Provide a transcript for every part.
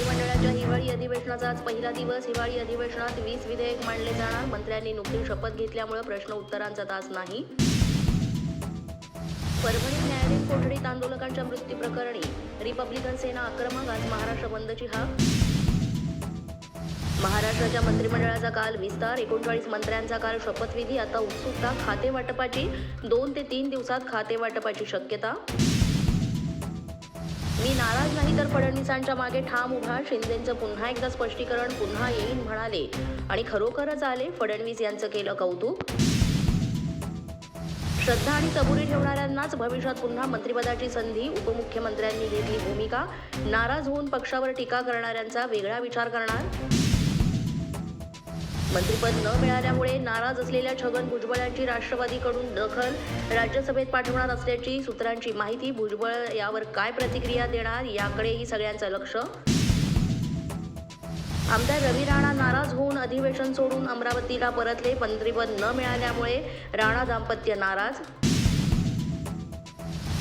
मंत्रिमंडळाच्या हिवाळी अधिवेशनाचा आज पहिला दिवस. हिवाळी अधिवेशनात वीस विधेयक मांडले जाणार. मंत्र्यांनी नुकतीच शपथ घेतल्यामुळे प्रश्न उत्तरांचा तास नाही. परभणी न्यायालयीन कोठडीत आंदोलकांच्या मृत्यू प्रकरणी रिपब्लिकन सेना आक्रमक आज महाराष्ट्र बंदची हाक. महाराष्ट्राच्या मंत्रिमंडळाचा काल विस्तार. एकोणचाळीस मंत्र्यांचा काल शपथविधी. आता उत्सुकता खाते वाटपाची दोन ते तीन दिवसात खाते वाटपाची शक्यता. मी नाराज नाही तर फडणवीसांच्या मागे ठाम उभा शिंदेचं पुन्हा एकदा स्पष्टीकरण पुन्हा येईन म्हणाले. आणि खरोखरच आले? फडणवीस यांचं केलं कौतुक? श्रद्धा आणि सबुरी ठेवणाऱ्यांनाच भविष्यात पुन्हा मंत्रिपदाची संधी उपमुख्यमंत्र्यांनी घेतली भूमिका. नाराज होऊन पक्षावर टीका करणाऱ्यांचा वेगळा विचार करणार? मंत्रिपद न मिळाल्यामुळे नाराज असलेल्या छगन भुजबळ यांची राष्ट्रवादीकडून दखल राज्यसभेत पाठवणार असल्याची सूत्रांची माहिती भुजबळ यावर काय प्रतिक्रिया देणार याकडेही सगळ्यांचं लक्ष. आमदार रवी राणा नाराज होऊन अधिवेशन सोडून अमरावतीला परतले मंत्रिपद न मिळाल्यामुळे राणा दाम्पत्य नाराज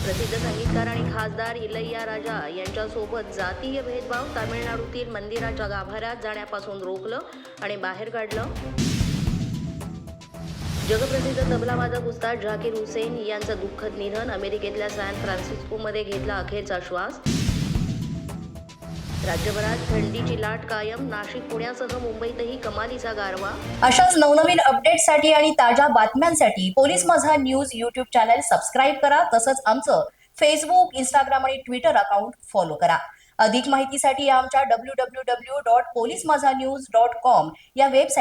प्रसिद्ध संगीतकार आणि खासदार इलैया राजा यांच्यासोबत जातीय भेदभाव तामिळनाडूतील मंदिराच्या गाभाऱ्यात जाण्यापासून रोखलं आणि बाहेर काढलं. जगप्रसिद्ध तबलावादक उस्ताद झाकीर हुसेन यांचं दुःखद निधन अमेरिकेतल्या सॅन फ्रान्सिस्कोमध्ये घेतला अखेरचा श्वास. राज्यभरात थंडीची लाट कायम. नाशिक पुण्यासह मुंबईतही कमालीचा गारवा. अशाच नवनवीन अपडेटसाठी आणि ताज्या बातम्यांसाठी police Majha news YouTube channel subscribe करा. तसंच आमचं फेसबुक इंस्टाग्राम आणि ट्विटर अकाउंट फॉलो करा. अधिक माहितीसाठी आमच्या W W W dot police Majha news dot com या वेबसाईट